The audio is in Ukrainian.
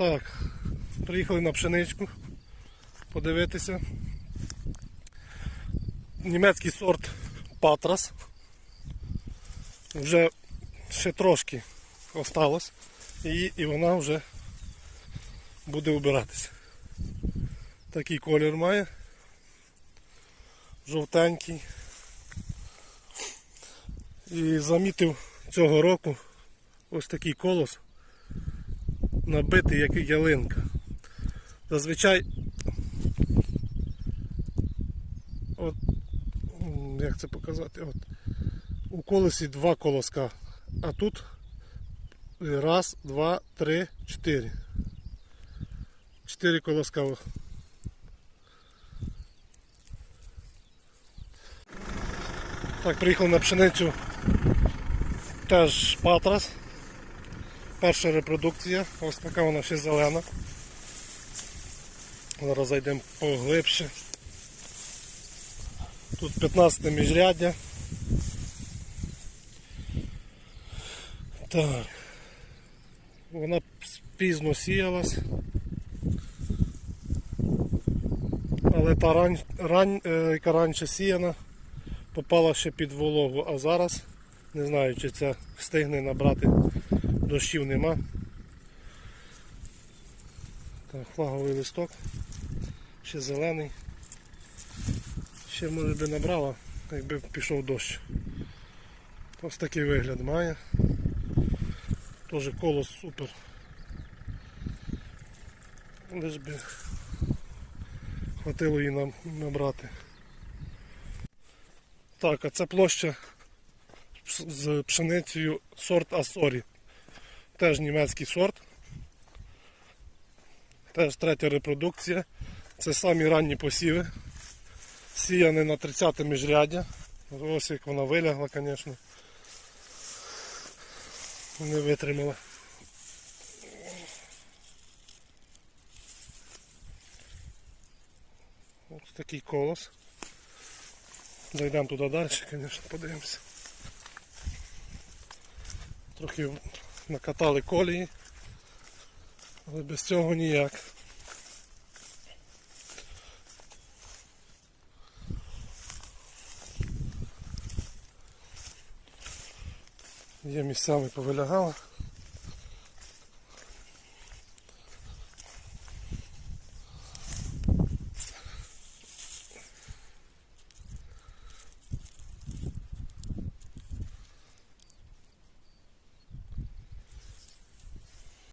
Так, приїхали на пшеничку подивитися. Німецький сорт Патрас. Вже ще трошки осталось і, і вона вже буде убиратися. Такий колір має. Жовтенький. І замітив цього року ось такий колос набитий як ялинка. Зазвичай от, як це показати? От, у колесі два колоска, а тут раз, два, три, чотири. Чотири колоска. Так, приїхав на пшеницю теж патрас. Перша репродукція, ось така вона ще зелена. Зараз зайдемо поглибше. Тут 15 міжряддя. Так. Вона пізно сіялась. Але та рань, рань, е, яка раніше сіяна, попала ще під вологу, а зараз не знаю, чи це встигне набрати дощів нема. Так, флаговий листок, ще зелений. Ще може би набрала, якби пішов дощ. Ось такий вигляд має. Теж колос супер. Лиш би хватило її нам набрати. Так, а це площа з пшеницею сорт Асорі. Теж німецький сорт. Теж третя репродукція. Це самі ранні посіви. Сіяне на 30 міжряддя. Ось як вона вилягла, звісно. Не витримала. Ось такий колос. Зайдемо туди далі, звісно, подивимося. Трохи накатали колії, але без цього ніяк. Є місцями повилягало.